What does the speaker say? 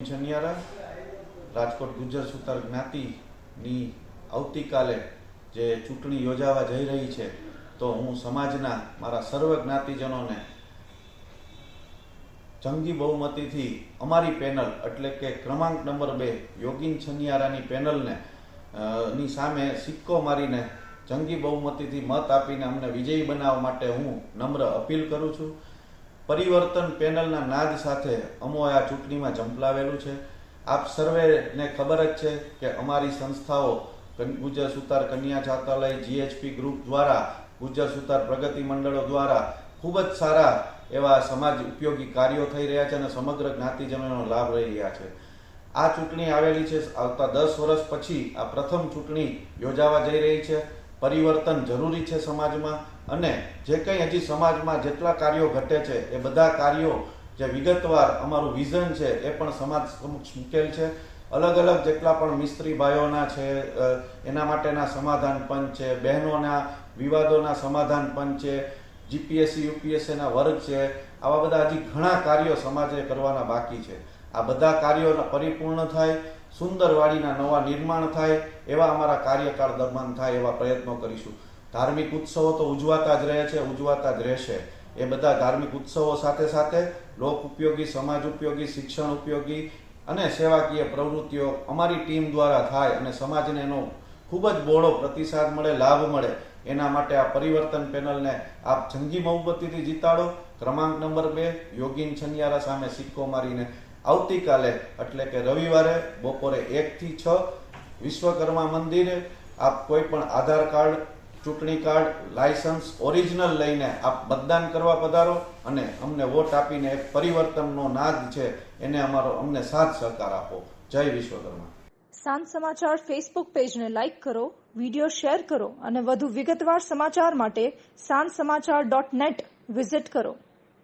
છનિયારા રાજકોટ ગુજર સુતાર જ્ઞાતિની આવતીકાલે જે ચૂંટણી યોજાવા જઈ રહી છે, તો હું સમાજના મારા સર્વ જ્ઞાતિજનોને જંગી બહુમતીથી અમારી પેનલ એટલે કે ક્રમાંક નંબર બે યોગીન છનિયારાની પેનલને ની સામે સિક્કો મારીને જંગી બહુમતીથી મત આપીને અમને વિજયી બનાવવા માટે હું નમ્ર અપીલ કરું છું. પરિવર્તન પેનલના નાદ સાથે અમો આ ચૂંટણીમાં ઝંપલાવેલું છે. આપ સર્વેને ખબર જ છે કે અમારી સંસ્થાઓ ગુજર સુતાર કન્યા છાત્રાલય જીએચપી ગ્રુપ દ્વારા, ગુજર સુતાર પ્રગતિ મંડળો દ્વારા ખૂબ જ સારા એવા સમાજ ઉપયોગી કાર્યો થઈ રહ્યા છે અને સમગ્ર જ્ઞાતિજનોનો લાભ રહી રહ્યા છે. આ ચૂંટણી આવેલી છે આવતા દસ વર્ષ પછી આ પ્રથમ ચૂંટણી યોજાવા જઈ રહી છે. પરિવર્તન જરૂરી છે સમાજમાં. અને જે કંઈ હજી સમાજમાં જેટલા કાર્યો ઘટે છે, એ બધા કાર્યો જે વિગતવાર અમારું વિઝન છે, એ પણ સમાજ સમક્ષ મૂકેલ છે. અલગ અલગ જેટલા પણ મિસ્ત્રી ભાઈઓના છે એના માટેના સમાધાન પંચ છે, બહેનોના વિવાદોના સમાધાન પંચ છે જીપીએસસી યુપીએસસીના વર્ગ છે, આવા બધા હજી ઘણા કાર્યો સમાજે કરવાના બાકી છે. આ બધા કાર્યો પરિપૂર્ણ થાય, સુંદર વાડીના નવા નિર્માણ થાય, એવા અમારા કાર્યકાળ દરમિયાન થાય એવા પ્રયત્નો કરીશું. ધાર્મિક ઉત્સવો તો ઉજવાતા જ રહે છે, ઉજવાતા જ રહેશે. એ બધા ધાર્મિક ઉત્સવો સાથે સાથે લોક ઉપયોગી, સમાજ ઉપયોગી, શિક્ષણ ઉપયોગી અને સેવાકીય પ્રવૃત્તિઓ અમારી ટીમ દ્વારા થાય અને સમાજને એનો ખૂબ જ બહોળો પ્રતિસાદ મળે, લાભ મળે. એના માટે આ પરિવર્તન પેનલને આપ જંગી બહુમતીથી જીતાડો. ક્રમાંક નંબર બે, યોગીન છનિયારા સામે સિક્કો મારીને આવતીકાલે, એટલે કે રવિવારે બપોરે એકથી છ, વિશ્વકર્મા મંદિરે આપ કોઈ પણ આધાર કાર્ડ ચૂંટણી કાર્ડ, લાયસન્સ, ઓરિજિનલ લઈને આપ મતદાન કરવા પધારો અને અમને વોટ આપીને એક પરિવર્તનનો નાદ છે, એને અમારો અમને સાથ સહકાર આપો. જય વિશ્વકર્મા. સાંજ સમાચાર ફેસબુક પેજને લાઇક કરો વીડિયો શેર કરો અને વધુ વિગતવાર સમાચાર માટે સાંજ સમાચાર ડોટ નેટ વિઝિટ કરો.